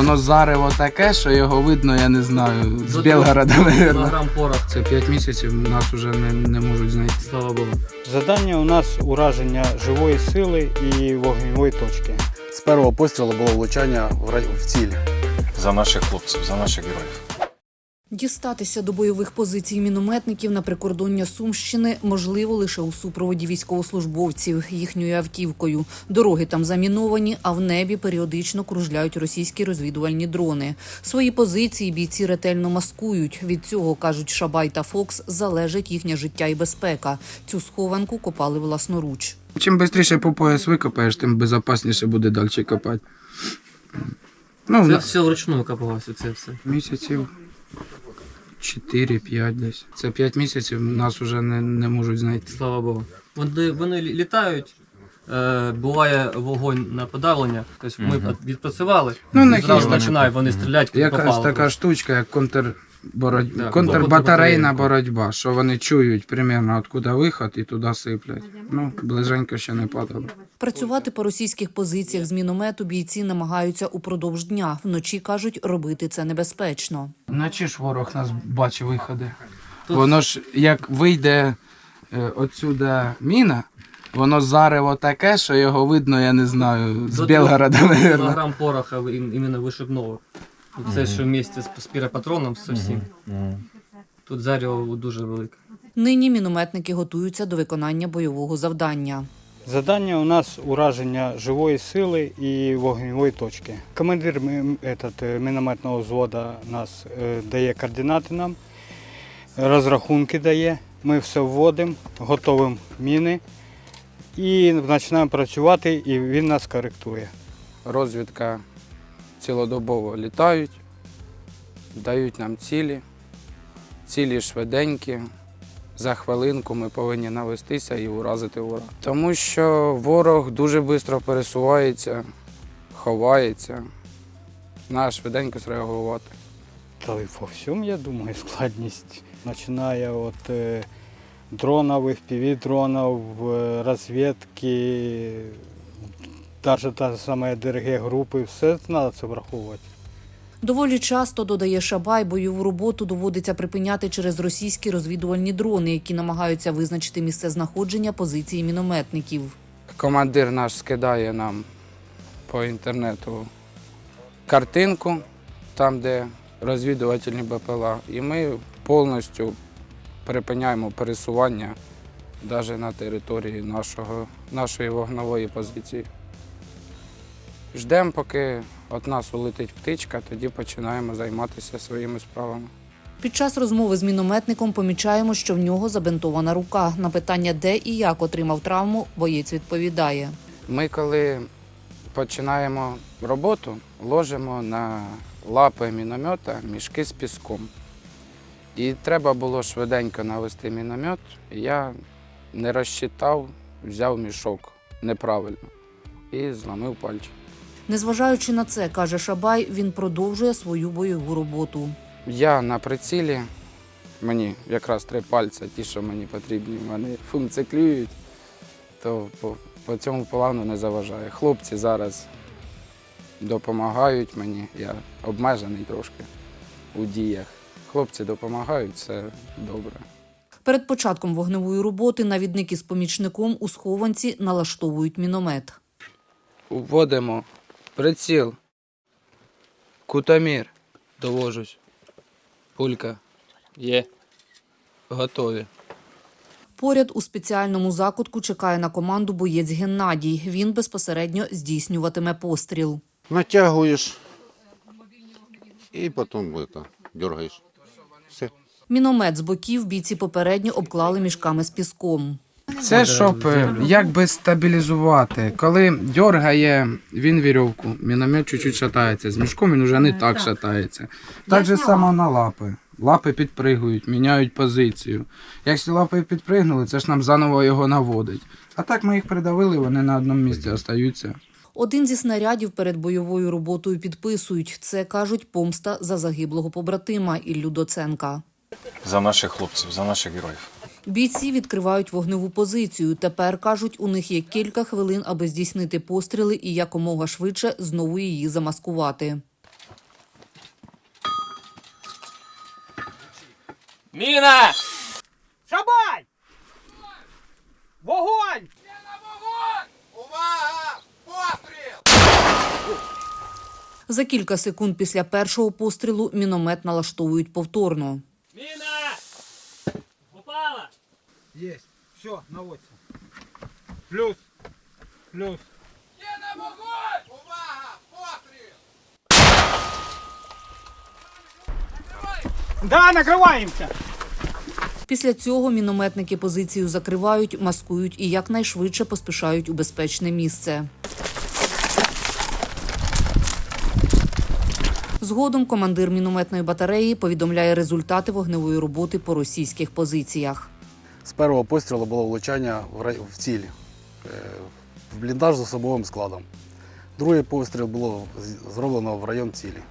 Воно зарево таке, що його видно, я не знаю, з Білгорода, трьох мабуть. Кілограм порох. Це 5 місяців, нас вже не, не можуть знайти. Слава Богу. Завдання у нас ураження живої сили і вогневої точки. З першого пострілу було влучання в рай- в ціль. за наших хлопців, за наших героїв. Дістатися до бойових позицій мінометників на прикордоння Сумщини можливо лише у супроводі військовослужбовців їхньою автівкою. Дороги там заміновані, а в небі періодично кружляють російські розвідувальні дрони. Свої позиції бійці ретельно маскують. Від цього кажуть Шабай та Фокс залежить їхнє життя і безпека. Цю схованку копали власноруч. Чим швидше по пояс викопаєш, тим безпечніше буде далі копати. Ну, Це на- все вручну копалося, це все. місяців 4-5 десь. Це 5 місяців, нас вже не, не можуть знайти. Слава Богу. Вони, вони літають. Е, буває вогонь на подавлення. Тобто ми відпрацювали. Ну, і на зразу кілька. починають вони стріляти, куди Якась попало. така штучка, як контр... боротьба. Да, контрбатарейна боротьба, що вони чують примерно откуда виход і туди сиплять. Ну, ближенько ще не падало. Працювати по російських позиціях з міномету бійці намагаються упродовж дня. Вночі кажуть, робити це небезпечно. Вночі ж ворог нас бачить виходи. Воно ж як вийде е, отсюда міна, воно зарево таке, що його видно, я не знаю, з Білгорода, мабуть. Кілограм пороха іменно вишибного. Це що вместе з, з піропатроном, з всім. Тут заріво дуже велике. Нині мінометники готуються до виконання бойового завдання. Завдання у нас ураження живої сили і вогневої точки. Командир этот, е, мінометного взводу нас е, дає координати нам, розрахунки дає. Ми все вводимо, готуємо міни і починаємо працювати, і він нас коректує. Розвідка цілодобово літають, дають нам цілі, цілі швиденькі. За хвилинку ми повинні навестися і уразити ворога. Тому що ворог дуже швидко пересувається, ховається. Треба швиденько зреагувати. Та й по всьому, я думаю, складність. Починає від е, дронів, FPV-дронів, е, розвідки, навіть та сама ДРГ групи, все треба це враховувати. Доволі часто, додає Шабай, бойову роботу доводиться припиняти через російські розвідувальні дрони, які намагаються визначити місце знаходження позиції мінометників. Командир наш скидає нам по інтернету картинку, там, де розвідувальні БПЛА, і ми повністю припиняємо пересування навіть на території нашого, нашої вогнової позиції. Ждемо, поки від нас улетить птичка, тоді починаємо займатися своїми справами. Під час розмови з мінометником помічаємо, що в нього забинтована рука. На питання, де і як отримав травму, боєць відповідає. Ми, коли починаємо роботу, ложимо на лапи міномета мішки з піском. І треба було швиденько навести міномет. Я не розчитав, взяв мішок неправильно і зламив пальчик. Незважаючи на це, каже Шабай, він продовжує свою бойову роботу. Я на прицілі, мені якраз три пальця, ті, що мені потрібні, вони функціклюють, то по, по цьому плану не заважає. Хлопці зараз допомагають мені, я обмежений трошки у діях. Хлопці допомагають, все добре. Перед початком вогневої роботи навідники з помічником у схованці налаштовують міномет. Вводимо приціл, кутамір, довожусь, пулька, Є. готові. Поряд у спеціальному закутку чекає на команду боєць Геннадій. Він безпосередньо здійснюватиме постріл. натягиваешь и потом это дергаешь. Все. Міномет з боків бійці попередньо обклали мішками з піском. Це щоб е, якби стабілізувати. Коли дергає він вірьовку, міномет чуть-чуть шатається. З мішком він вже не так шатається. Так же само на лапи. Лапи підпригують, міняють позицію. Якщо лапи підпригнули, це ж нам заново його наводить. А так ми їх придавили, вони на одному місці остаються. Один зі снарядів перед бойовою роботою підписують. Це кажуть помста за загиблого побратима Іллю Доценка. За наших хлопців, за наших героїв. Бійці відкривають вогневу позицію. Тепер кажуть, у них є кілька хвилин, аби здійснити постріли і якомога швидше знову її замаскувати. Міна! Шабай! Вогонь! Міна, вогонь! Увага! Постріл! За кілька секунд після першого пострілу міномет налаштовують повторно. Есть. Все, наводься. Плюс. Плюс. Да, накриваємося. Після цього мінометники позицію закривають, маскують і якнайшвидше поспішають у безпечне місце. Згодом командир мінометної батареї повідомляє результати вогневої роботи по російських позиціях. З першого пострілу було влучання в, ціль, е, в бліндаж з особовим складом. Другий постріл було зроблено в район цілі.